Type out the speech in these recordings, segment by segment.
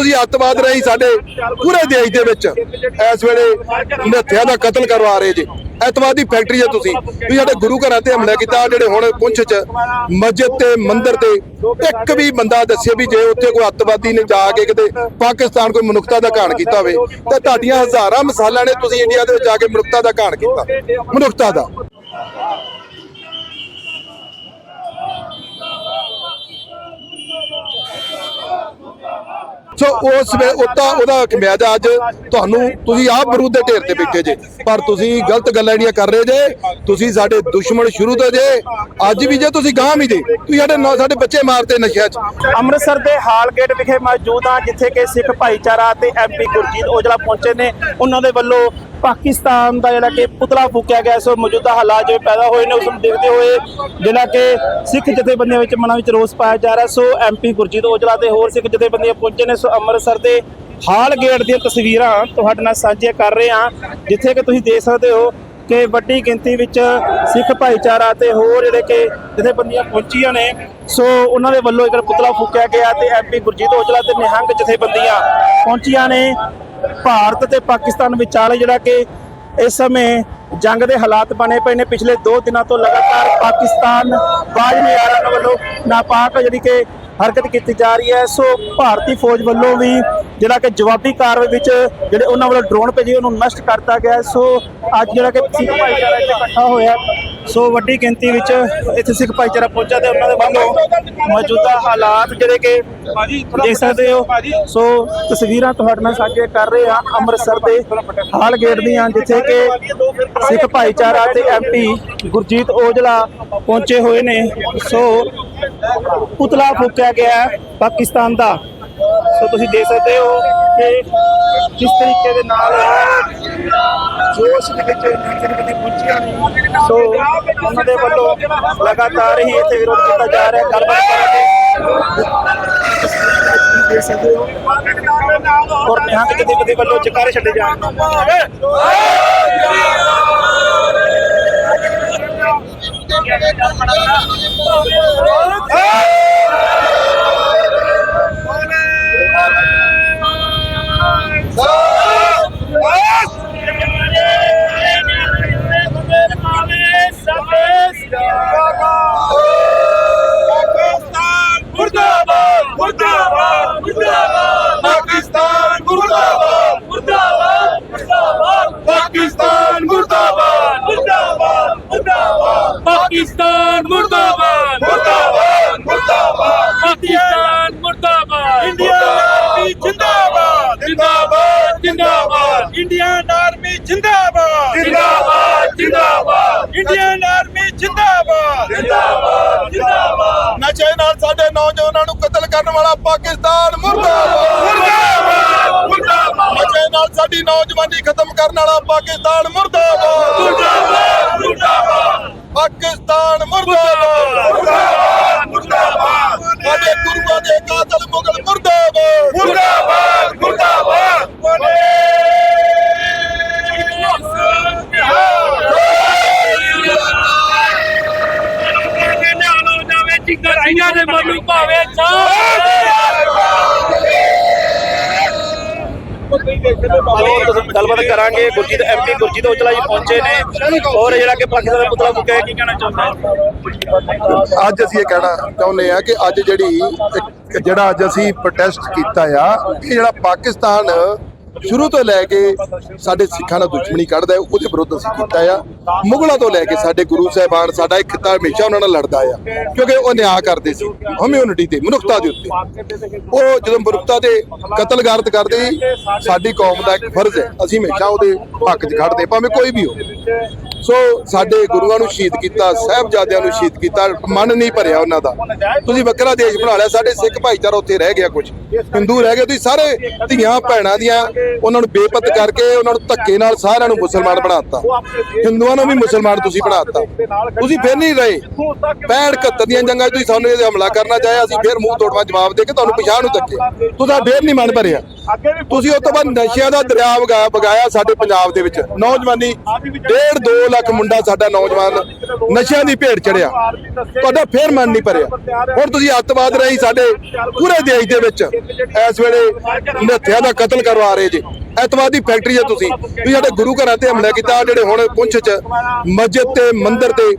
ਤੁਸੀਂ ਅੱਤਵਾਦ ਰਹੀ ਸਾਡੇ ਪੂਰੇ ਦੇਸ਼ ਦੇ ਵਿੱਚ ਇਸ ਵੇਲੇ ਨਿਹੱਥਿਆਂ ਦਾ ਕਤਲ ਕਰਵਾ ਰਹੇ ਜੇ। ਐਤਵਾਦੀ ਫੈਕਟਰੀ ਹੈ ਤੁਸੀਂ। ਤੁਸੀਂ ਸਾਡੇ ਗੁਰੂ ਘਰਾਂ ਤੇ ਹਮਲਾ ਕੀਤਾ, ਜਿਹੜੇ ਹੁਣ ਪੁੰਛ ਚ ਮਸਜਿਦ ਤੇ ਮੰਦਿਰ ਤੇ ਇੱਕ ਵੀ ਬੰਦਾ ਦੱਸੇ ਵੀ ਜੇ ਉੱਥੇ ਕੋਈ ਅੱਤਵਾਦੀ ਨੇ ਜਾ ਕੇ ਕਿਤੇ ਪਾਕਿਸਤਾਨ ਕੋਈ ਮਨੁੱਖਤਾ ਦਾ ਘਾਣ ਕੀਤਾ ਹੋਵੇ, ਤਾਂ ਤੁਹਾਡੀਆਂ ਹਜ਼ਾਰਾਂ ਮਿਸਾਲਾਂ ਨੇ ਤੁਸੀਂ ਇੰਡੀਆ ਦੇ ਵਿੱਚ ਜਾ ਕੇ ਮਨੁੱਖਤਾ ਦਾ ਘਾਣ ਕੀਤਾ। ਮਨੁੱਖਤਾ ਦਾ। ਸੋ ਉਸ ਵੇ ਉਤਾ ਉਹਦਾ ਖਮਿਆਜਾ ਅੱਜ। ਤੁਹਾਨੂੰ ਤੁਸੀਂ ਆਪ ਬਰੂਦ ਦੇ ਢੇਰ ਤੇ ਬੈਠੇ ਜੇ। ਪਰ ਤੁਸੀਂ ਗਲਤ ਗੱਲਾਂ ਜਿਹੜੀਆਂ ਕਰ ਰਹੇ ਜੇ। ਤੁਸੀਂ ਸਾਡੇ ਦੁਸ਼ਮਣ ਸ਼ੁਰੂ ਤੋਂ ਜੇ। ਅੱਜ ਵੀ ਜੇ ਤੁਸੀਂ ਗਾਂਹ ਵੀ ਜੇ, ਤੁਸੀਂ ਸਾਡੇ ਸਾਡੇ ਬੱਚੇ ਮਾਰਤੇ ਨਸ਼ਿਆਂ 'ਚ। ਅੰਮ੍ਰਿਤਸਰ ਦੇ ਹਾਲਗੇਟ ਵਿਖੇ ਮੌਜੂਦ ਆ, ਜਿੱਥੇ ਕਿ ਸਿੱਖ ਭਾਈਚਾਰਾ ਤੇ ਐਮਪੀ ਗੁਰਜੀਤ ਔਜਲਾ ਪਹੁੰਚੇ ਨੇ। ਉਹਨਾਂ ਦੇ ਵੱਲੋਂ ਪਾਕਿਸਤਾਨ ਦਾ ਜਿਹੜਾ ਕਿ ਪੁਤਲਾ ਫੂਕਿਆ ਗਿਆ ਸੋ ਮੌਜੂਦਾ ਹਾਲਾਤ ਜਿਵੇਂ ਪੈਦਾ ਹੋਏ ਨੇ, ਉਸ ਨੂੰ ਦੇਖਦੇ ਹੋਏ ਜਿਹੜਾ ਕਿ ਸਿੱਖ ਜਥੇਬੰਦੀਆਂ ਵਿੱਚ ਮਨਾਂ ਵਿੱਚ ਰੋਸ ਪਾਇਆ ਜਾ ਰਿਹਾ। ਸੋ ਐਮਪੀ ਗੁਰਜੀਤ ਔਜਲਾ ਤੇ ਹੋਰ ਸਿੱਖ ਜਥੇਬੰਦੀਆਂ ਪਹੁੰਚੇ ਨੇ। ਸੋ ਅੰਮ੍ਰਿਤਸਰ ਦੇ ਹਾਲ ਗੇਟ ਦੀਆਂ ਤਸਵੀਰਾਂ ਤੁਹਾਡੇ ਨਾਲ ਸਾਂਝੀਆਂ ਕਰ ਰਹੇ ਹਾਂ, ਜਿੱਥੇ ਕਿ ਤੁਸੀਂ ਦੇਖ ਸਕਦੇ ਹੋ ਕਿ ਵੱਡੀ ਗਿਣਤੀ ਵਿੱਚ ਸਿੱਖ ਭਾਈਚਾਰਾ ਤੇ ਹੋਰ ਜਿਹੜੇ ਕਿ ਜਥੇਬੰਦੀਆਂ ਪਹੁੰਚੀਆਂ ਨੇ। ਸੋ ਉਹਨਾਂ ਦੇ ਵੱਲੋਂ ਇੱਕ ਪੁਤਲਾ ਫੂਕਿਆ ਗਿਆ ਤੇ ਐਮਪੀ ਗੁਰਜੀਤ ਔਜਲਾ ਤੇ ਨਿਹੰਗ ਜਥੇਬੰਦੀਆਂ ਪਹੁੰਚੀਆਂ ਨੇ। ਭਾਰਤ ਤੇ ਪਾਕਿਸਤਾਨ ਵਿਚਾਲੇ ਜਿਹੜਾ ਕਿ ਇਸ ਸਮੇਂ ਜੰਗ ਦੇ ਹਾਲਾਤ ਬਣੇ ਪਏ ਨੇ। ਪਿਛਲੇ 2 ਦਿਨਾਂ ਤੋਂ ਲਗਾਤਾਰ ਪਾਕਿਸਤਾਨ ਬਾਜ ਨਿਆਰਾਂ ਵੱਲੋਂ ਨਾਪਾਕ ਜਿਹੜੀ ਕਿ ਹਰਕਤ ਕੀਤੀ ਜਾ ਰਹੀ ਹੈ। ਸੋ ਭਾਰਤੀ ਫੌਜ ਵੱਲੋਂ ਵੀ ਜਿਹੜਾ ਕਿ ਜਵਾਬੀ ਕਾਰਵਾਈ ਵਿੱਚ ਜਿਹੜੇ ਉਹਨਾਂ ਵੱਲੋਂ ਡਰੋਨ ਭੇਜੇ, ਉਹਨੂੰ ਨਸ਼ਟ ਕਰਤਾ ਗਿਆ ਸੋ ਅੱਜ ਜਿਹੜਾ ਕਿ ਸਿੱਖ ਭਾਈਚਾਰਾ ਇਕੱਠਾ ਹੋਇਆ ਸੋ ਵੱਡੀ ਗਿਣਤੀ ਵਿੱਚ ਇੱਥੇ ਸਿੱਖ ਭਾਈਚਾਰਾ ਪਹੁੰਚਿਆ ਤੇ ਉਹਨਾਂ ਦੇ ਵੱਲੋਂ ਮੌਜੂਦਾ ਹਾਲਾਤ ਜਿਹੜੇ ਕਿ ਦੇਖ ਸਕਦੇ ਹੋ। ਸੋ ਤਸਵੀਰਾਂ ਤੁਹਾਡੇ ਨਾਲ ਸਾਂਝੇ ਕਰ ਰਹੇ ਹਾਂ। ਅੰਮ੍ਰਿਤਸਰ ਦੇ ਹਾਲ ਗੇਟ ਦੀਆਂ ਜਿੱਥੇ ਕਿ ਸਿੱਖ ਭਾਈਚਾਰਾ ਤੇ ਐਮਪੀ ਗੁਰਜੀਤ ਔਜਲਾ ਪਹੁੰਚੇ ਹੋਏ ਨੇ। ਸੋ ਪੁਤਲਾ ਫੂਕਿਆ ਗਿਆ ਪਾਕਿਸਤਾਨ ਦਾ। ਸੋ ਤੁਸੀਂ ਦੇਖ ਸਕਦੇ ਹੋ ਕਿ ਕਿਸ ਤਰੀਕੇ ਦੇ ਨਾਲ ਜੋਸ਼ ਦੇ ਵਿੱਚ ਨਿਕਲ ਪਹੁੰਚੀਆਂ ਨੇ ਸੋ ਉਹਨਾਂ ਦੇ ਵੱਲੋਂ ਲਗਾਤਾਰ ਹੀ ਇੱਥੇ ਵਿਰੋਧ ਕੀਤਾ ਜਾ ਰਿਹਾ। ਗੱਲਬਾਤ ਕਰਾਂਗੇ। ਦੇਖ ਸਕਦੇ ਹੋ ਔਰ ਨਿਹੰਗ ਜਥੇਬੰਦੀ ਵੱਲੋਂ ਜਕਾਰੇ ਛੱਡੇ ਜਾਣ। ਰਹੇ ਪਾਕਿਸਤਾਨ ਮੁਰਦਾਬਾਦ। ਮੁਰਦਾਬਾਦ। ਮੁਰਦਾਬਾਦ। ਨਸ਼ੇ ਨਾਲ ਸਾਡੀ ਨੌਜਵਾਨੀ ਖਤਮ ਕਰਨ ਵਾਲਾ ਪਾਕਿਸਤਾਨ ਮੁਰਦਾਬਾਦ। ਮੁਰਦਾਬਾਦ। ਮੁਰਦਾਬਾਦ। ਪਾਕਿਸਤਾਨ ਮੁਰਦਾਬਾਦ। ਮੁਰਦਾਬਾਦ। ਮੁਰਦਾਬਾਦ। ਸਾਡੇ ਗੁਰੂਆਂ ਦੇ ਕਾਤਲ ਮੁਗਲ ਮੁਰਦਾਬਾਦ। ਮੁਰਦਾਬਾਦ। ਮੁਰਦਾਬਾਦ। ਇਹਨਾਂ ਦੇ ਮਨ ਭਾਵੇ ਹੋਰ ਗੱਲਬਾਤ ਕਰਾਂਗੇ। ਗੁਰਜੀਤ ਐਮਪੀ ਗੁਰਜੀਤ ਔਜਲਾ ਜੀ ਪਹੁੰਚੇ ਨੇ। ਔਰ ਜਿਹੜਾ ਕਿ ਪਾਕਿਸਤਾਨ ਦਾ ਪੁਤਲਾ ਫੂਕਿਆ ਹੈ, ਕੀ ਕਹਿਣਾ ਚਾਹੁੰਦੇ ਅੱਜ ਅਸੀਂ ਇਹ ਕਹਿਣਾ ਚਾਹੁੰਦੇ ਆ ਕਿ ਅੱਜ ਜਿਹੜੀ ਜਿਹੜਾ ਅੱਜ ਅਸੀਂ ਪ੍ਰੋਟੈਸਟ ਕੀਤਾ ਆ ਇਹ ਜਿਹੜਾ ਪਾਕਿਸਤਾਨ ਸ਼ੁਰੂ ਤੋਂ ਲੈ ਕੇ ਸਾਡੇ ਸਿੱਖਾਂ ਨਾਲ ਦੁਸ਼ਮਣੀ ਕੱਢਦਾ ਹੈ, ਉਹਦੇ ਵਿਰੁੱਧ ਅਸੀਂ ਕੀਤਾ ਆ। ਮੁਗਲਾਂ ਤੋਂ ਲੈ ਕੇ ਸਾਡੇ ਗੁਰੂ ਸਾਹਿਬਾਨ, ਸਾਡਾ ਇੱਕ ਖਿੱਤਾ ਹਮੇਸ਼ਾ ਉਹਨਾਂ ਨਾਲ ਲੜਦਾ ਆ, ਕਿਉਂਕਿ ਉਹ ਨਿਆਂ ਕਰਦੇ ਸੀ ਹਮਿਊਨਿਟੀ ਤੇ, ਮਨੁੱਖਤਾ ਦੇ ਉੱਤੇ। ਉਹ ਜਦੋਂ ਮਨੁੱਖਤਾ ਦੇ ਕਤਲਗਾਰਤ ਕਰਦੇ ਸੀ ਸਾਡੀ ਕੌਮ ਦਾ ਇੱਕ ਫਰਜ਼ ਹੈ, ਅਸੀਂ ਹਮੇਸ਼ਾ ਉਹਦੇ ਹੱਕ 'ਚ ਖੜਦੇ ਭਾਵੇਂ ਕੋਈ ਵੀ ਹੋਵੇ। ਸੋ ਸਾਡੇ ਗੁਰੂਆਂ ਨੂੰ ਸ਼ਹੀਦ ਕੀਤਾ, ਸਾਹਿਬਜ਼ਾਦਿਆਂ ਨੂੰ ਸ਼ਹੀਦ ਕੀਤਾ, ਮਨ ਨਹੀਂ ਭਰਿਆ ਉਹਨਾਂ ਦਾ। ਤੁਸੀਂ ਵੱਖਰਾ ਦੇਸ਼ ਬਣਾ ਲਿਆ, ਸਾਡੇ ਸਿੱਖ ਭਾਈਚਾਰਾ ਉੱਥੇ ਰਹਿ ਗਿਆ ਕੁਝ ਹਿੰਦੂ ਰਹਿ ਗਏ, ਤੁਸੀਂ ਸਾਰੇ ਧੀਆਂ ਭੈਣਾਂ ਦੀਆਂ, ਉਹਨਾਂ ਨੂੰ ਬੇਪਤ ਕਰਕੇ, ਉਹਨਾਂ ਨੂੰ ਧੱਕੇ ਨਾਲ ਸਾਰਿਆਂ ਨੂੰ ਮੁਸਲਮਾਨ ਬਣਾਤਾ ਹਿੰਦੂਆਂ ਨੂੰ ਵੀ ਮੁਸਲਮਾਨ ਤੁਸੀਂ ਬਣਾਤਾ ਤੁਸੀਂ ਫਿਰ ਨਹੀਂ ਰਹੇ। 65 71 ਦੀਆਂ ਜੰਗਾਂ 'ਚ ਤੁਸੀਂ ਸਾਨੂੰ ਇਹ ਹਮਲਾ ਕਰਨਾ ਚਾਹਿਆ, ਅਸੀਂ ਫਿਰ ਮੂੰਹ ਤੋੜਵਾ ਜਵਾਬ ਦੇ ਕੇ ਤੁਹਾਨੂੰ ਪਛਾਣ ਨੂੰ ਧੱਕੇ ਤੁਸੀਂ ਫਿਰ ਨਹੀਂ ਮਨ ਭਰਿਆ। ਤੁਸੀਂ ਉਸ ਤੋਂ ਬਾਅਦ ਨਸ਼ਿਆਂ ਦਾ ਦਰਿਆ ਵਗਾਇਆ ਸਾਡੇ ਪੰਜਾਬ ਦੇ ਵਿੱਚ। ਨੌਜਵਾਨੀ ਡੇਢ 2 ਲੱਖ ਮੁੰਡਾ ਸਾਡਾ ਨੌਜਵਾਨ ਨਸ਼ਿਆਂ ਦੀ ਭੇਟ ਚੜਿਆ। ਤੁਹਾਡਾ ਫੇਰ ਮਨ ਨਹੀਂ ਭਰਿਆ। ਹੁਣ ਤੁਸੀਂ ਅੱਤਵਾਦ ਰਹੀ ਸਾਡੇ ਪੂਰੇ ਦੇਸ਼ ਦੇ ਵਿੱਚ ਇਸ ਵੇਲੇ ਨਿਹੱਥਿਆਂ ਦਾ ਕਤਲ ਕਰਵਾ ਰਹੇ ਜੇ। ਐਤਵਾਦੀ ਫੈਕਟਰੀ ਹੈ ਤੁਸੀਂ। ਵੀ ਸਾਡੇ ਗੁਰੂ ਘਰਾਂ ਤੇ ਹਮਲਾ ਕੀਤਾ, ਜਿਹੜੇ ਹੁਣ ਪੁੰਛ ਚ ਮਸਜਿਦ ਤੇ, ਮੰਦਿਰ ਤੇ।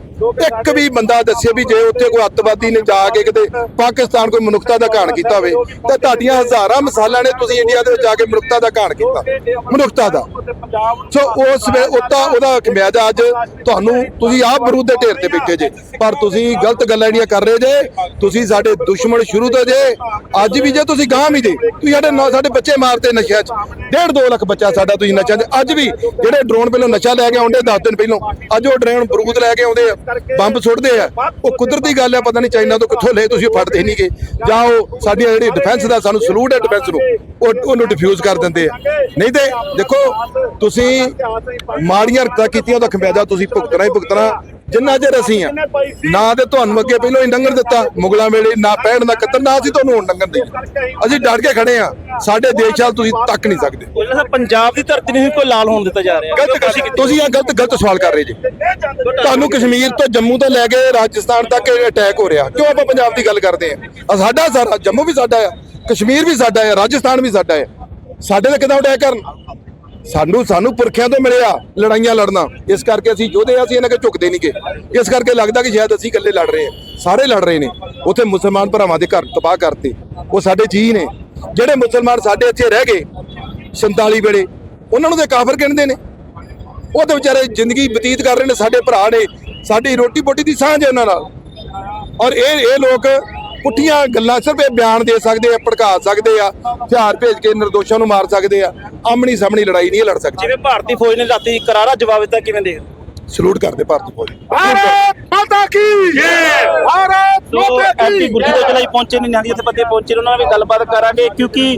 ਇੱਕ ਵੀ ਬੰਦਾ ਦੱਸੇ ਵੀ ਜੇ ਉੱਥੇ ਕੋਈ ਅੱਤਵਾਦੀ ਨੇ ਜਾ ਕੇ ਕਿਤੇ ਪਾਕਿਸਤਾਨ ਕੋਈ ਮਨੁੱਖਤਾ ਦਾ ਘਾਣ ਕੀਤਾ ਹੋਵੇ, ਤਾਂ ਤੁਹਾਡੀਆਂ ਹਜ਼ਾਰਾਂ ਮਿਸਾਲਾਂ ਨੇ ਤੁਸੀਂ ਇੰਡੀਆ ਦੇ ਵਿੱਚ ਜਾ ਕੇ ਮਨੁੱਖਤਾ ਦਾ ਘਾਣ ਕੀਤਾ। ਮਨੁੱਖਤਾ ਦਾ। ਸੋ ਉਸ ਵੇ ਉਹਦਾ ਉਹਦਾ ਖਮਿਆਜਾ ਅੱਜ। ਤੁਹਾਨੂੰ, ਤੁਸੀਂ ਆਪ ਬਰੂਦ ਦੇ ਢੇਰ ਤੇ ਬੈਠੇ ਜੇ। ਪਰ ਤੁਸੀਂ ਗਲਤ ਗੱਲਾਂ ਜਿਹੜੀਆਂ ਕਰ ਰਹੇ ਜੇ। ਤੁਸੀਂ ਸਾਡੇ ਦੁਸ਼ਮਣ ਸ਼ੁਰੂ ਤੋਂ ਜੇ। ਅੱਜ ਵੀ ਜੇ ਤੁਸੀਂ ਗਾਂ ਵੀ ਜੇ। ਤੁਸੀਂ ਸਾਡੇ ਸਾਡੇ ਬੱਚੇ ਮਾਰਤੇ ਨਸ਼ਿਆਂ 'ਚ। ਡੇਢ 2 ਲੱਖ ਬੱਚਾ ਸਾਡਾ ਤੁਸੀਂ ਨਸ਼ਿਆਂ ਅੱਜ ਵੀ ਜਿਹੜੇ ਡਰੋਨ ਪਹਿਲਾਂ ਨਸ਼ਾ ਲੈ ਕੇ ਆਉਂਦੇ 10 ਦਿਨ ਪਹਿਲਾਂ। ਅੱਜ ਉਹ ਡਰੋਨ ਬਰੂਦ ਲੈ ਕੇ ਆਉਂਦੇ ਆ, ਬੰਬ ਸੁੱਟਦੇ ਆ। ਉਹ ਕੁਦਰਤੀ ਗੱਲ ਆ, ਪਤਾ ਨਹੀਂ ਚਾਈਨਾ ਤੋਂ ਕਿੱਥੋਂ ਲਏ, ਤੁਸੀਂ ਉਹ ਫੜਦੇ ਨਹੀਂਗੇ ਜਾਂ ਉਹ ਸਾਡੀ ਜਿਹੜੀ ਡਿਫੈਂਸ ਦਾ ਸਾਨੂੰ ਸਲੂਟ ਹੈ ਡਿਫੈਂਸ ਨੂੰ, ਉਹ ਉਹਨੂੰ ਡਿਫਿਊਜ਼ ਕਰ ਦਿੰਦੇ ਆ। ਨਹੀਂ ਤੇ ਦੇਖੋ, ਤੁਸੀਂ ਮਾੜੀਆਂ ਹਰਕਤਾਂ ਕੀਤੀਆਂ, ਉਹਦਾ ਖਮਿਆਜਾ ਤੁਸੀਂ ਭੁਗਤਣਾ ਹੀ ਭੁਗਤਣਾ। ਜਿੰਨਾ ਚਿਰ ਅਸੀਂ ਆ। ਨਾ ਤੇ ਤੁਹਾਨੂੰ ਅੱਗੇ ਪਹਿਲਾਂ ਹੀ ਲੰਗਰ ਦਿੱਤਾ ਮੁਗਲਾਂ ਵੇਲੇ ਨਾ ਪਹਿਣ ਦਾ ਕਤਰ ਨਾ ਅਸੀਂ ਤੁਹਾਨੂੰ ਹੁਣ ਦੇ ਅਸੀਂ ਡਟ ਕੇ ਖੜੇ ਆ। ਸਾਡੇ ਦੇਸ਼ ਨਾਲ ਤੁਸੀਂ ਤੱਕ ਨਹੀਂ ਸਕਦੇ। ਪੰਜਾਬ ਦੀ ਧਰਤੀ ਨੂੰ ਕੋਈ ਲਾਲ ਹੋਣ ਦਿੱਤਾ ਜਾ ਰਿਹਾ। ਗਲਤ ਗੱਲ ਤੁਸੀਂ ਇਹ ਗਲਤ ਗਲਤ ਸਵਾਲ ਕਰ ਰਹੇ ਜੀ। ਤੁਹਾਨੂੰ ਕਸ਼ਮੀਰ ਤੋਂ ਜੰਮੂ ਤੋਂ ਲੈ ਕੇ ਰਾਜਸਥਾਨ ਤੱਕ ਅਟੈਕ ਹੋ ਰਿਹਾ। ਕਿਉਂ ਆਪਾਂ ਪੰਜਾਬ ਦੀ ਗੱਲ ਕਰਦੇ ਆ? ਸਾਡਾ ਸਾਰਾ ਜੰਮੂ ਵੀ ਸਾਡਾ ਆ ਕਸ਼ਮੀਰ ਵੀ ਸਾਡਾ ਆ ਰਾਜਸਥਾਨ ਵੀ ਸਾਡਾ ਆ। ਸਾਡੇ ਤੇ ਕਿਦਾਂ ਅਟੈਕ ਕਰਨ? ਸਾਨੂੰ ਸਾਨੂੰ ਪੁਰਖਿਆਂ ਤੋਂ ਮਿਲਿਆ ਲੜਾਈਆਂ ਲੜਨਾ। ਇਸ ਕਰਕੇ ਅਸੀਂ ਯੋਧੇ ਆ ਅਸੀਂ ਇਹਨਾਂ ਕੇ ਝੁਕਦੇ ਨਹੀਂਗੇ ਇਸ ਕਰਕੇ ਲੱਗਦਾ ਕਿ ਸ਼ਾਇਦ ਅਸੀਂ ਇਕੱਲੇ ਲੜ ਰਹੇ ਹਾਂ। ਸਾਰੇ ਲੜ ਰਹੇ ਨੇ। ਉੱਥੇ ਮੁਸਲਮਾਨ ਭਰਾਵਾਂ ਦੇ ਘਰ ਤਬਾਹ ਕਰਤੇ। ਉਹ ਸਾਡੇ ਜੀ ਨੇ। ਜਿਹੜੇ ਮੁਸਲਮਾਨ ਸਾਡੇ ਇੱਥੇ ਰਹਿ ਗਏ 47 ਵੇਲੇ, ਉਹਨਾਂ ਨੂੰ ਤੇ ਕਾਫਰ ਕਹਿੰਦੇ ਨੇ। ਉਹ ਤੇ ਵਿਚਾਰੇ ਜ਼ਿੰਦਗੀ ਬਤੀਤ ਕਰ ਰਹੇ ਨੇ। ਸਾਡੇ ਭਰਾ ਨੇ ਸਾਡੀ ਰੋਟੀ ਪੋਟੀ ਦੀ ਸਾਂਝ ਹੈ ਉਹਨਾਂ ਨਾਲ। ਔਰ ਇਹ ਇਹ ਲੋਕ ਪੁੱਠੀਆਂ ਗੱਲਾਂ ਸਿਰਫ ਇਹ ਬਿਆਨ ਦੇ ਸਕਦੇ ਆ, ਭੜਕਾ ਸਕਦੇ ਆ, ਹਥਿਆਰ ਭੇਜ ਕੇ ਨਿਰਦੋਸ਼ਾਂ ਨੂੰ ਮਾਰ ਸਕਦੇ ਆ। ਆਮਣੀ ਸਾਹਮਣੀ ਲੜਾਈ ਨਹੀਂ ਲੜ ਸਕਦੇ। ਜਿਵੇਂ ਭਾਰਤੀ ਫੌਜ ਨੇ ਰਾਤੀ ਕਰਾਰਾ ਜਵਾਬ ਦਿੱਤਾ, ਕਿਵੇਂ ਦੇਖ ਸਲੂਟ ਕਰਦੇ ਭਾਰਤੀ ਫੌਜ। ਭਾਰਤ ਮਾਤਾ ਕੀ? ਜੈ। ਭਾਰਤ ਸੋ ਐਮਪੀ ਗੁਰਜੀਤ ਔਜਲਾ ਜੀ। ਪਹੁੰਚੇ ਨੇ ਨਿਹੰਗ ਜਥੇਬੰਦੀ ਪਹੁੰਚੇ ਨੇ ਉਹਨਾਂ ਨਾਲ ਵੀ ਗੱਲਬਾਤ ਕਰਾਂਗੇ ਕਿਉਂਕਿ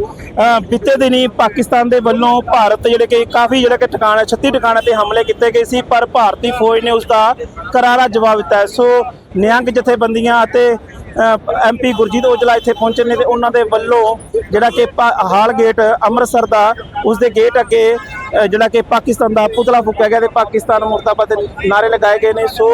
ਬੀਤੇ ਦਿਨੀ ਪਾਕਿਸਤਾਨ ਦੇ ਵੱਲੋਂ ਭਾਰਤ ਜਿਹੜੇ ਕਿ ਕਾਫੀ ਜਿਹੜਾ ਕਿ ਟਿਕਾਣਾ 36 ਟਿਕਾਣੇ ਤੇ ਹਮਲੇ ਕੀਤੇ ਗਏ ਸੀ ਪਰ ਭਾਰਤੀ ਫੌਜ ਨੇ ਉਸ ਦਾ ਕਰਾਰਾ ਜਵਾਬ ਦਿੱਤਾ ਹੈ। ਸੋ ਨਿਹੰਗ ਜਥੇਬੰਦੀਆਂ ਅਤੇ ਐਮਪੀ ਗੁਰਜੀਤ ਔਜਲਾ ਇੱਥੇ ਪਹੁੰਚੇ ਨੇ ਤੇ ਉਹਨਾਂ ਦੇ ਵੱਲੋਂ ਜਿਹੜਾ ਕਿ ਹਾਲ ਗੇਟ ਅੰਮ੍ਰਿਤਸਰ ਦਾ ਉਸ ਦੇ ਗੇਟ ਅੱਗੇ ਜਿਹੜਾ ਕਿ ਪਾਕਿਸਤਾਨ ਦਾ ਪੁਤਲਾ ਫੂਕਿਆ ਗਿਆ ਤੇ ਪਾਕਿਸਤਾਨ ਮੁਰਦਾਬਾਦ ਦੇ ਨਾਰੇ ਲਗਾਏ ਗਏ ਨੇ। ਸੋ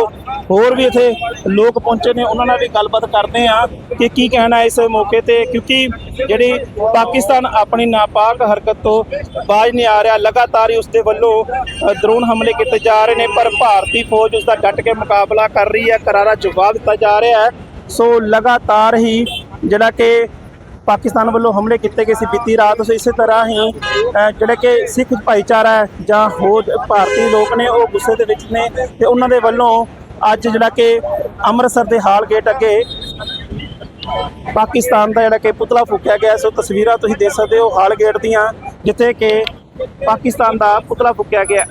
ਹੋਰ ਵੀ ਇੱਥੇ ਲੋਕ ਪਹੁੰਚੇ ਨੇ, ਉਹਨਾਂ ਨਾਲ ਵੀ ਗੱਲਬਾਤ ਕਰਦੇ ਆ ਕਿ ਕੀ ਕਹਿਣਾ ਇਸ ਮੌਕੇ ਤੇ, ਕਿਉਂਕਿ ਜਿਹੜੀ ਪਾਕਿਸਤਾਨ ਆਪਣੀ ਨਾਪਾਕ ਹਰਕਤ ਤੋਂ ਬਾਜ ਨਹੀਂ ਆ ਰਿਹਾ, ਲਗਾਤਾਰ ਹੀ ਉਸ ਦੇ ਵੱਲੋਂ ਡਰੋਨ ਹਮਲੇ ਕੀਤੇ ਜਾ ਰਹੇ ਨੇ, ਪਰ ਭਾਰਤੀ ਫੌਜ ਉਸ ਦਾ ਡਟ ਕੇ ਮੁਕਾਬਲਾ ਕਰ ਰਹੀ ਹੈ, ਕਰਾਰਾ ਜਵਾਬ ਦਿੱਤਾ ਜਾ ਰਿਹਾ ਹੈ। ਸੋ ਲਗਾਤਾਰ ਹੀ ਜਿਹੜਾ ਕਿ ਪਾਕਿਸਤਾਨ ਵੱਲੋਂ ਹਮਲੇ ਕੀਤੇ ਗਏ ਸੀ ਬੀਤੀ ਰਾਤ। ਸੋ ਇਸੇ ਤਰ੍ਹਾਂ ਹੀ ਅ, ਜਿਹੜੇ ਕਿ ਸਿੱਖ ਭਾਈਚਾਰਾ ਹੈ ਜਾਂ ਹੋਰ ਭਾਰਤੀ ਲੋਕ ਨੇ ਉਹ ਗੁੱਸੇ ਦੇ ਵਿੱਚ ਨੇ ਤੇ ਉਹਨਾਂ ਦੇ ਵੱਲੋਂ ਅੱਜ ਜਿਹੜਾ ਕਿ ਅੰਮ੍ਰਿਤਸਰ ਦੇ ਹਾਲ ਗੇਟ ਅੱਗੇ ਪਾਕਿਸਤਾਨ ਦਾ ਜਿਹੜਾ ਕਿ ਪੁਤਲਾ ਫੂਕਿਆ ਗਿਆ। ਸੋ ਤਸਵੀਰਾਂ ਤੁਸੀਂ ਦੇਖ ਸਕਦੇ ਹੋ ਹਾਲ ਗੇਟ ਦੀਆਂ ਜਿੱਥੇ ਕਿ ਪਾਕਿਸਤਾਨ ਦਾ ਪੁਤਲਾ ਫੂਕਿਆ ਗਿਆ।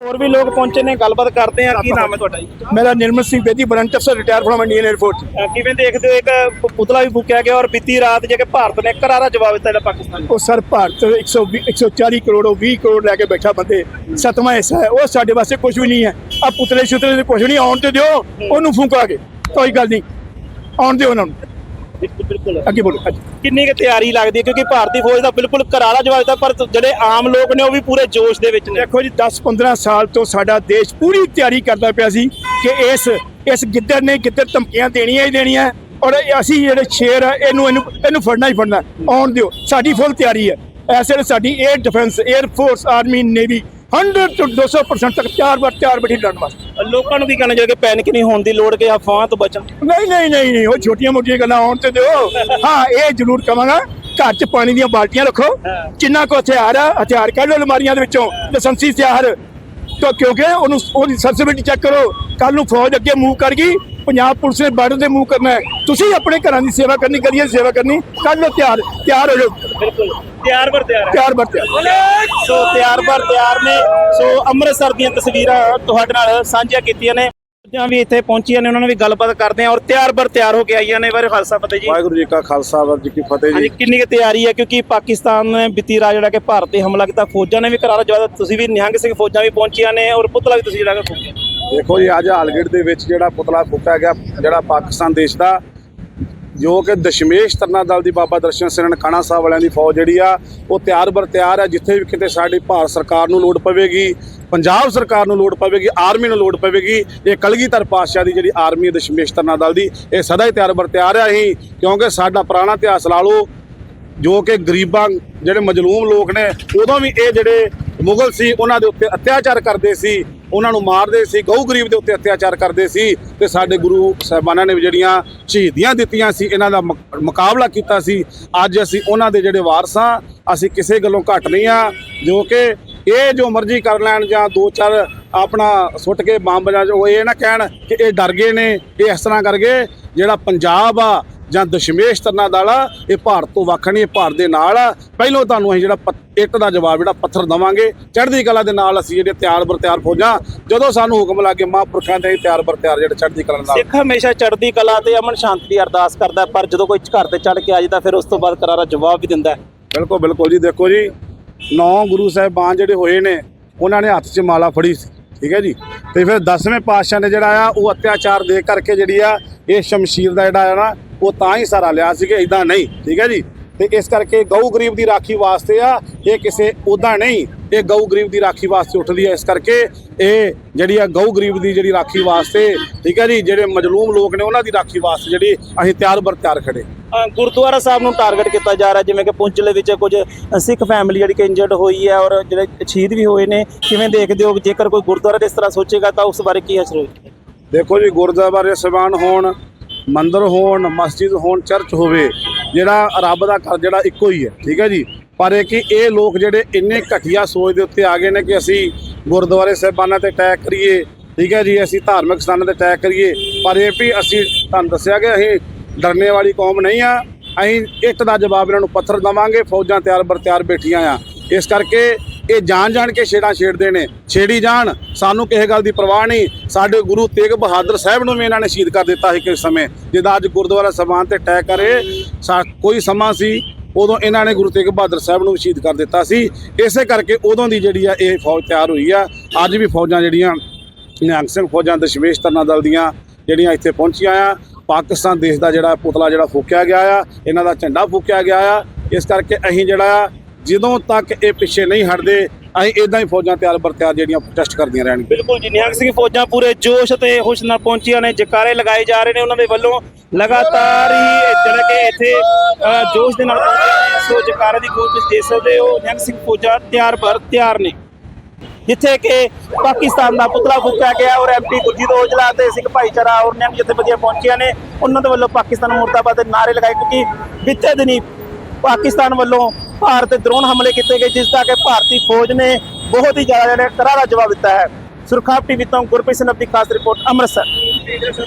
ਹੋਰ ਵੀ ਲੋਕ ਪਹੁੰਚੇ ਨੇ ਗੱਲਬਾਤ ਕਰਦੇ ਆ ਕੀ ਨਾਮ ਹੈ ਤੁਹਾਡਾ ਜੀ? ਮੇਰਾ Nirmal Singh Bedi warrant retire from Indian air force ਅ, ਕਿਵੇਂ ਦੇਖਦੇ ਹੋ ਇੱਕ ਪੁਤਲਾ ਵੀ ਫੂਕਿਆ ਗਿਆ ਔਰ ਬੀਤੀ ਰਾਤ ਜੇ ਕਿ ਭਾਰਤ ਨੇ ਕਰਾਰਾ ਜਵਾਬ ਦਿੱਤਾ ਜਿਹੜਾ ਪਾਕਿਸਤਾਨ ਨੂੰ? ਉਹ ਸਰ ਭਾਰਤ 120 140 ਕਰੋੜ ਉਹ 20 ਕਰੋੜ ਲੈ ਕੇ ਬੈਠਾ ਬੰਦੇ ਸਤਵਾਂ ਹਿੱਸਾ ਹੈ। ਉਹ ਸਾਡੇ ਵਾਸਤੇ ਕੁਝ ਵੀ ਨਹੀਂ ਹੈ। ਆ ਪੁਤਲੇ ਛੁਤਲੇ ਦੇ ਕੁਝ ਨਹੀਂ ਆਉਣ ਤੇ ਦਿਓ ਉਹਨੂੰ ਫੂਕਾਂਗੇ। ਕੋਈ ਗੱਲ ਨਹੀਂ ਆਉਣ ਦਿਓ ਉਹਨਾਂ ਨੂੰ। ਬਿਲਕੁਲ। ਅੱਗੇ ਬੋਲੋ ਹਾਂਜੀ। ਕਿੰਨੀ ਕੁ ਤਿਆਰੀ ਲੱਗਦੀ ਹੈ? ਕਿਉਂਕਿ ਭਾਰਤੀ ਫੌਜ ਦਾ ਬਿਲਕੁਲ ਕਰਾਰਾ ਜਵਾਬ ਦਿੱਤਾ ਪਰ ਜਿਹੜੇ ਆਮ ਲੋਕ ਨੇ ਉਹ ਵੀ ਪੂਰੇ ਜੋਸ਼ ਦੇ ਵਿੱਚ ਨੇ। ਦੇਖੋ ਜੀ 10 15 ਸਾਲ ਤੋਂ ਸਾਡਾ ਦੇਸ਼ ਪੂਰੀ ਤਿਆਰੀ ਕਰਦਾ ਪਿਆ ਸੀ ਕਿ ਇਸ ਇਸ ਗਿੱਦੜ ਨੇ ਗਿੱਦੜ ਧਮਕੀਆਂ ਦੇਣੀਆਂ ਹੀ ਦੇਣੀਆਂ ਔਰ ਅਸੀਂ ਜਿਹੜੇ ਸ਼ੇਰ ਆ ਇਹਨੂੰ ਇਹਨੂੰ ਇਹਨੂੰ ਫੜਨਾ ਹੀ ਫੜਨਾ ਆਉਣ ਦਿਓ ਸਾਡੀ ਫੁੱਲ ਤਿਆਰੀ ਹੈ। ਐਸੇ ਸਾਡੀ air defence air force army navy 100 ਤੋਂ 200% ਤੱਕ ਤਿਆਰ ਬਰ ਤਿਆਰ ਬੈਠੀ ਲੜਨ ਵਾਸਤੇ। ਲੋਕਾਂ ਨੂੰ ਕੀ ਕਹਿਣਾ ਚਾਹੀਦਾ ਕਿ ਪੈਨਿਕ ਨਹੀਂ ਹੋਣ ਦੀ ਲੋੜ ਕਿ ਅਫਵਾਹਾਂ ਤੋਂ ਬਚਣ? ਨਹੀਂ ਨਹੀਂ ਨਹੀਂ ਨਹੀਂ ਉਹ ਛੋਟੀਆਂ ਮੋਟੀਆਂ ਗੱਲਾਂ ਆਉਣ ਤੇ ਦਿਓ। ਹਾਂ। ਇਹ ਜ਼ਰੂਰ ਕਵਾਂਗਾ। ਘਰ 'ਚ ਪਾਣੀ ਦੀਆਂ ਬਾਲਟੀਆਂ ਰੱਖੋ। ਜਿੰਨਾ ਕੋ ਹਥਿਆਰ ਆ ਹਥਿਆਰ ਕੱਢ ਲਓ ਅਲਮਾਰੀਆਂ ਦੇ ਵਿੱਚੋਂ ਲਾਇਸੈਂਸੀ ਹਥਿਆਰ। ਤਾਂ ਕਿਉਂਕਿ ਉਹਨੂੰ ਉਹਦੀ ਸਰਸਬਿਲਿਟੀ ਚੈੱਕ ਕਰੋ। ਕੱਲ ਨੂੰ ਫੌਜ ਅੱਗੇ ਮੂਵ ਕਰ ਗਈ ਪੰਜਾਬ ਪੁਲਿਸ ਨੇ ਬਾਰਡਰ ਤੇ ਮੂਵ ਕਰਨਾ ਹੈ। ਤੁਸੀਂ ਆਪਣੇ ਘਰਾਂ ਦੀ ਸੇਵਾ ਕਰਨੀ ਕਰੀਏ ਸੇਵਾ ਕਰਨੀ। ਕੱਢ ਲਓ ਤਿਆਰ ਤਿਆਰ ਹੋ ਜਾਓ। ਬਿਲਕੁਲ। ਤਿਆਰ ਬਰ ਤਿਆਰ ਤਿਆਰ ਬਰ ਤਿਆਰ। ਸੋ ਤਿਆਰ ਬਰ ਤਿਆਰ ਨੇ। ਸੋ ਅੰਮ੍ਰਿਤਸਰ ਦੀਆਂ ਤਸਵੀਰਾਂ ਤੁਹਾਡੇ ਨਾਲ ਸਾਂਝੀਆਂ ਕੀਤੀਆਂ ਨੇ। ਜਾਂ ਵੀ ਇੱਥੇ ਪਹੁੰਚੀਆਂ ਨੇ ਉਹਨਾਂ ਨਾਲ ਵੀ ਗੱਲਬਾਤ ਕਰਦੇ ਆ ਔਰ ਤਿਆਰ ਬਰ ਤਿਆਰ ਹੋ ਕੇ ਆਈਆਂ ਨੇ। ਬਾਰੇ ਖਾਲਸਾ ਫਤਿਹ ਜੀ। ਵਾਹਿਗੁਰੂ ਜੀ ਕਾ ਖਾਲਸਾ ਵਾਹਿਗੁਰੂ ਜੀ ਕੀ ਫਤਿਹ ਜੀ। ਕਿੰਨੀ ਕੁ ਤਿਆਰੀ ਹੈ? ਕਿਉਂਕਿ ਪਾਕਿਸਤਾਨ ਨੇ ਬੀਤੀ ਰਾਤ ਜਿਹੜਾ ਕਿ ਭਾਰਤ ਤੇ ਹਮਲਾ ਕੀਤਾ ਫੌਜਾਂ ਨੇ ਵੀ ਕਰਾਰਾ ਜਵਾਬ ਤੁਸੀਂ ਵੀ ਨਿਹੰਗ ਸਿੰਘ ਫੌਜਾਂ ਵੀ ਪਹੁੰਚੀਆਂ ਨੇ ਔਰ ਪੁਤਲਾ ਵੀ ਤੁਸੀਂ ਜਿਹੜਾ ਕਿ ਫੂਕਿਆ। ਦੇਖੋ ਜੀ ਅੱਜ ਹਾਲਗੇਟ ਦੇ ਵਿੱਚ ਜਿਹੜਾ ਪੁਤਲਾ ਫੂਕਿਆ ਗਿਆ ਜਿਹੜਾ ਪਾਕਿਸਤਾਨ ਦੇਸ਼ ਦਾ ਜੋ ਕਿ ਦਸ਼ਮੇਸ਼ ਤਰਨਾ ਦਲ ਦੀ ਬਾਬਾ ਦਰਸ਼ਨ ਸਿੰਘ ਨਨਕਾਣਾ ਸਾਹਿਬ ਵਾਲਿਆਂ ਦੀ ਫੌਜ ਜਿਹੜੀ ਆ, ਉਹ ਤਿਆਰ ਬਰ ਤਿਆਰ ਆ। ਜਿੱਥੇ ਵੀ ਕਿਤੇ ਸਾਡੀ ਭਾਰਤ ਸਰਕਾਰ ਨੂੰ ਲੋੜ ਪਵੇਗੀ, ਪੰਜਾਬ ਸਰਕਾਰ ਨੂੰ ਲੋੜ ਪਵੇਗੀ, ਆਰਮੀ ਨੂੰ ਲੋੜ ਪਵੇਗੀ, ਇਹ ਕਲਗੀਧਰ ਪਾਤਸ਼ਾਹ ਦੀ ਜਿਹੜੀ ਆਰਮੀ ਹੈ ਦਸ਼ਮੇਸ਼ ਤਰਨਾ ਦਲ ਦੀ, ਇਹ ਸਦਾ ਹੀ ਤਿਆਰ ਬਰ ਤਿਆਰ ਆ ਅਸੀਂ, ਕਿਉਂਕਿ ਸਾਡਾ ਪੁਰਾਣਾ ਇਤਿਹਾਸ ਲਾ ਲਓ, ਜੋ ਕਿ ਗਰੀਬਾਂ, ਜਿਹੜੇ ਮਜਲੂਮ ਲੋਕ ਨੇ, ਉਦੋਂ ਵੀ ਇਹ ਜਿਹੜੇ ਮੁਗਲ ਸੀ, ਉਹਨਾਂ ਦੇ ਉੱਤੇ ਅਤਿਆਚਾਰ ਕਰਦੇ ਸੀ। ਉਹਨਾਂ ਨੂੰ ਮਾਰਦੇ ਸੀ, ਗਊ ਗਰੀਬ ਦੇ ਉੱਤੇ ਅਤਿਆਚਾਰ ਕਰਦੇ ਸੀ ਤੇ ਸਾਡੇ ਗੁਰੂ ਸਾਹਿਬਾਨਾਂ ਨੇ ਵੀ ਜਿਹੜੀਆਂ ਸ਼ਹੀਦੀਆਂ ਦਿੱਤੀਆਂ ਸੀ, ਇਹਨਾਂ ਦਾ ਮੁਕ- ਮੁਕਾਬਲਾ ਕੀਤਾ ਸੀ। ਅੱਜ ਅਸੀਂ ਉਹਨਾਂ ਦੇ ਜਿਹੜੇ ਵਾਰਸ ਹਾਂ, ਅਸੀਂ ਕਿਸੇ ਗੱਲੋਂ ਘੱਟ ਨਹੀਂ ਆ ਜੋ ਕਿ ਇਹ ਜੋ ਮਰਜ਼ੀ ਕਰ ਲੈਣ ਜਾਂ ਦੋ ਚਾਰ ਆਪਣਾ ਸੁੱਟ ਕੇ ਬੰਬ ਜਾਂ, ਉਹ ਇਹ ਨਾ ਕਹਿਣ ਕਿ ਇਹ ਡਰ ਗਏ ਨੇ, ਇਹ ਇਸ ਤਰ੍ਹਾਂ ਕਰ ਗਏ, ਜਿਹੜਾ ਪੰਜਾਬ ਆ ਜਾਂ ਦਸ਼ਮੇਸ਼ ਤਰਨਾ ਦਲ ਇਹ ਭਾਰਤ ਤੋਂ ਵੱਖ ਨਹੀਂ ਇਹ ਭਾਰਤ ਦੇ ਨਾਲ ਆ। ਪਹਿਲੋਂ ਤੁਹਾਨੂੰ ਅਸੀਂ ਜਿਹੜਾ ਇੱਟ ਦਾ ਜਵਾਬ ਜਿਹੜਾ ਪੱਥਰ ਦਵਾਂਗੇ ਚੜ੍ਹਦੀ ਕਲਾ ਦੇ ਨਾਲ ਅਸੀਂ ਜਿਹੜੇ ਤਿਆਰ ਬਰ ਤਿਆਰ ਫੌਜਾਂ ਜਦੋਂ ਸਾਨੂੰ ਹੁਕਮ ਲੱਗੇ ਮਹਾਂਪੁਰਖਾਂ ਦੇ ਤਿਆਰ ਬਰ ਤਿਆਰ ਜਿਹੜੇ ਚੜ੍ਹਦੀ ਕਲਾ ਨਾਲ। ਸਿੱਖ ਹਮੇਸ਼ਾ ਚੜ੍ਹਦੀ ਕਲਾ ਤੇ ਅਮਨ ਸ਼ਾਂਤੀ ਦੀ ਅਰਦਾਸ ਕਰਦਾ ਪਰ ਜਦੋਂ ਕੋਈ ਘਰ ਤੇ ਚੜ੍ਹ ਕੇ ਆ ਜਾਂਦਾ ਫਿਰ ਉਸ ਤੋਂ ਬਾਅਦ ਕਰਾਰਾ ਜਵਾਬ ਵੀ ਦਿੰਦਾ ਬਿਲਕੁਲ ਬਿਲਕੁਲ ਜੀ ਦੇਖੋ ਜੀ ਨੌ ਗੁਰੂ ਸਾਹਿਬਾਨ ਜਿਹੜੇ ਹੋਏ ਨੇ ਉਹਨਾਂ ਨੇ ਹੱਥ 'ਚ ਮਾਲਾ ਫੜੀ ਸੀ ਠੀਕ ਹੈ ਜੀ। ਤੇ ਫਿਰ 10ਵੇਂ ਪਾਤਸ਼ਾਹ ਨੇ ਜਿਹੜਾ ਆ ਉਹ ਅਤਿਆਚਾਰ ਦੇ ਕਰਕੇ ਜਿਹੜੀ ਆ ਇਹ ਸ਼ਮਸ਼ੀਰ ਦਾ ਜਿਹੜਾ ਆ ਨਾ ਉਹ ਤਾਂ ਹੀ ਸਾਰਾ ਲਿਆ ਸੀ ਕਿ ਇਦਾਂ ਨਹੀਂ ਠੀਕ ਹੈ ਜੀ? ਤੇ ਇਸ ਕਰਕੇ ਗਊ ਗਰੀਬ ਦੀ ਰਾਖੀ ਵਾਸਤੇ ਆ ਇਹ ਕਿਸੇ ਉਦਾਂ ਨਹੀਂ ਇਹ ਗਊ ਗਰੀਬ ਦੀ ਰਾਖੀ ਵਾਸਤੇ ਉੱਠਦੀ ਹੈ। ਇਸ ਕਰਕੇ ਇਹ ਜਿਹੜੀ ਆ ਗਊ ਗਰੀਬ ਦੀ ਜਿਹੜੀ ਰਾਖੀ ਵਾਸਤੇ ਠੀਕ ਹੈ ਜੀ? ਜਿਹੜੇ ਮਜਲੂਮ ਲੋਕ ਨੇ ਉਹਨਾਂ ਦੀ ਰਾਖੀ ਵਾਸਤੇ ਜਿਹੜੀ ਅਸੀਂ ਤਿਆਰ ਬਰ ਤਿਆਰ ਖੜੇ। ਗੁਰਦੁਆਰਾ ਸਾਹਿਬ ਨੂੰ ਟਾਰਗੇਟ ਕੀਤਾ ਜਾ ਰਿਹਾ ਜਿਵੇਂ ਕਿ ਜ਼ਿਲ੍ਹੇ ਵਿੱਚ ਕੁਝ ਸਿੱਖ ਫੈਮਿਲੀ ਜਿਹੜੀ ਕਿ ਇੰਜਰਡ ਹੋਈ ਹੈ ਔਰ ਜਿਹੜੇ ਸ਼ਹੀਦ ਵੀ ਹੋਏ ਨੇ ਕਿਵੇਂ ਦੇਖਦੇ ਹੋ? ਜੇਕਰ ਕੋਈ ਗੁਰਦੁਆਰਾ ਇਸ ਤਰ੍ਹਾਂ ਸੋਚੇਗਾ ਤਾਂ ਉਸ ਬਾਰੇ ਕੀ ਅਸਰ ਹੋਏਗਾ? ਦੇਖੋ ਜੀ ਗੁਰਦੁਆਰੇ ਸਬਾਨ ਹੋਣ ਮੰਦਰ ਹੋਣ, ਮਸਜਿਦ ਹੋਣ, ਚਰਚ ਹੋਵੇ, ਜਿਹੜਾ ਰੱਬ ਦਾ ਘਰ ਜਿਹੜਾ ਇੱਕੋ ਹੀ ਹੈ, ਠੀਕ ਹੈ ਜੀ? ਪਰ ਇਹ ਕਿ ਇਹ ਲੋਕ ਜਿਹੜੇ ਇੰਨੇ ਘਟੀਆ ਸੋਚ ਦੇ ਉੱਤੇ ਆ ਗਏ ਨੇ ਕਿ ਅਸੀਂ ਗੁਰਦੁਆਰੇ ਸਾਹਿਬਾਨਾਂ ਤੇ ਅਟੈਕ ਕਰੀਏ, ਠੀਕ ਹੈ ਜੀ? ਅਸੀਂ ਧਾਰਮਿਕ ਸਥਾਨਾਂ ਤੇ ਅਟੈਕ ਕਰੀਏ, ਪਰ ਇਹ ਵੀ ਅਸੀਂ ਤੁਹਾਨੂੰ ਦੱਸਿਆ ਕਿ ਅਸੀਂ ਡਰਨੇ ਵਾਲੀ ਕੌਮ ਨਹੀਂ ਆ। ਅਸੀਂ ਇੱਟ ਦਾ ਜਵਾਬ ਇਹਨਾਂ ਨੂੰ ਪੱਥਰ ਦਵਾਂਗੇ, ਫੌਜਾਂ ਤਿਆਰ ਬਰ ਤਿਆਰ ਬੈਠੀਆਂ ਆ। ਇਸ ਕਰਕੇ ਇਹ ਜਾਣ ਜਾਣ ਕੇ ਛੇੜਾਂ ਛੇੜਦੇ ਨੇ। ਛੇੜੀ ਜਾਣ, ਸਾਨੂੰ ਕਿਸੇ ਗੱਲ ਦੀ ਪਰਵਾਹ ਨਹੀਂ। ਸਾਡੇ ਗੁਰੂ ਤੇਗ ਬਹਾਦਰ ਸਾਹਿਬ ਨੂੰ ਵੀ ਇਹਨਾਂ ਨੇ ਸ਼ਹੀਦ ਕਰ ਦਿੱਤਾ ਸੀ ਕਿਸੇ ਸਮੇਂ। ਜਿੱਦਾਂ ਅੱਜ ਗੁਰਦੁਆਰਾ ਸਮਾਨ ਤੇ ਅਟੈਕ ਕਰੇ, ਸਾ- ਕੋਈ ਸਮਾਂ ਸੀ, ਉਦੋਂ ਇਹਨਾਂ ਨੇ ਗੁਰੂ ਤੇਗ ਬਹਾਦਰ ਸਾਹਿਬ ਨੂੰ ਵੀ ਸ਼ਹੀਦ ਕਰ ਦਿੱਤਾ ਸੀ। ਇਸੇ ਕਰਕੇ ਉਦੋਂ ਦੀ ਜਿਹੜੀ ਆ ਇਹ ਫੌਜ ਤਿਆਰ ਹੋਈ ਆ। ਅੱਜ ਵੀ ਫੌਜਾਂ ਜਿਹੜੀਆਂ, ਨਿਹੰਗ ਸਿੰਘ ਫੌਜਾਂ ਦਸ਼ਮੇਸ਼ ਤਰਨਾ ਦਲ ਦੀਆਂ ਜਿਹੜੀਆਂ ਇੱਥੇ ਪਹੁੰਚੀਆਂ ਆ। ਪਾਕਿਸਤਾਨ ਦੇਸ਼ ਦਾ ਜਿਹੜਾ ਪੁਤਲਾ ਜਿਹੜਾ ਫੂਕਿਆ ਗਿਆ ਆ, ਇਹਨਾਂ ਦਾ ਝੰਡਾ ਫੂਕਿਆ ਗਿਆ ਆ। ਇਸ ਕਰਕੇ ਅਸੀਂ ਜਿਹੜਾ ਆ ਜਦੋਂ ਤੱਕ ਇਹ ਪਿੱਛੇ ਨਹੀਂ ਹਟਦੇ, ਅਸੀਂ ਇਦਾਂ ਹੀ ਫੌਜਾਂ ਤਿਆਰ ਬਰ ਤਿਆਰ ਜਿਹੜੀਆਂ ਪ੍ਰੋਟੈਸਟ ਕਰਦੀਆਂ ਰਹਿਣਗੀਆਂ ਬਿਲਕੁਲ ਜੀ, ਨਿਹੰਗ ਸਿੰਘ, ਫੌਜਾਂ ਪੂਰੇ ਜੋਸ਼ ਤੇ ਹੁਸ਼ ਨਾਲ ਪਹੁੰਚੀਆਂ ਨੇ, ਜਕਾਰੇ ਲਗਾਏ ਜਾ ਰਹੇ ਨੇ ਉਹਨਾਂ ਦੇ ਵੱਲੋਂ। ਲਗਾਤਾਰ ਹੀ ਜਿਹੜਾ ਕਿ ਇੱਥੇ ਜੋਸ਼ ਦੇ ਨਾਲ ਸੋ ਜਕਾਰੇ ਦੀ ਗੂੰਜ ਤੁਸੀਂ ਦੇਖ ਸਕਦੇ ਹੋ, ਨਿਹੰਗ ਸਿੰਘ ਫੌਜਾਂ ਤਿਆਰ ਬਰ ਤਿਆਰ ਨੇ। ਜਿੱਥੇ ਕਿ ਪਾਕਿਸਤਾਨ ਦਾ ਪੁਤਲਾ ਫੂਕਿਆ ਗਿਆ ਔਰ ਐਮਪੀ ਗੁਰਜੀਤ ਔਜਲਾ ਤੇ ਸਿੱਖ ਭਾਈਚਾਰਾ ਔਰ ਨਿਹੰਗ ਜਥੇਬੰਦੀਆਂ ਪਹੁੰਚੀਆਂ ਨੇ। ਉਹਨਾਂ ਦੇ ਵੱਲੋਂ ਪਾਕਿਸਤਾਨ ਮੁਰਦਾਬਾਦ ਦੇ ਨਾਰੇ ਲਗਾਏ, ਕਿਉਂਕਿ ਬੀਤੇ ਦਿਨੀ ਪਾਕਿਸਤਾਨ ਵੱਲੋਂ ਭਾਰਤ ਤੇ ਡਰੋਨ ਹਮਲੇ ਕੀਤੇ ਗਏ, ਜਿਸ ਦਾ ਕਿ ਭਾਰਤੀ ਫੌਜ ਨੇ ਬਹੁਤ ਹੀ ਜ਼ਿਆਦਾ ਜਿਹੜਾ ਕਰਾਰਾ ਜਵਾਬ ਦਿੱਤਾ ਹੈ। ਸੁਰਖਾਪ ਟੀਵੀ ਤੋਂ ਗੁਰਪ੍ਰੀਤ ਸਿੰਘ ਦੀ ਖਾਸ ਰਿਪੋਰਟ ਅੰਮ੍ਰਿਤਸਰ।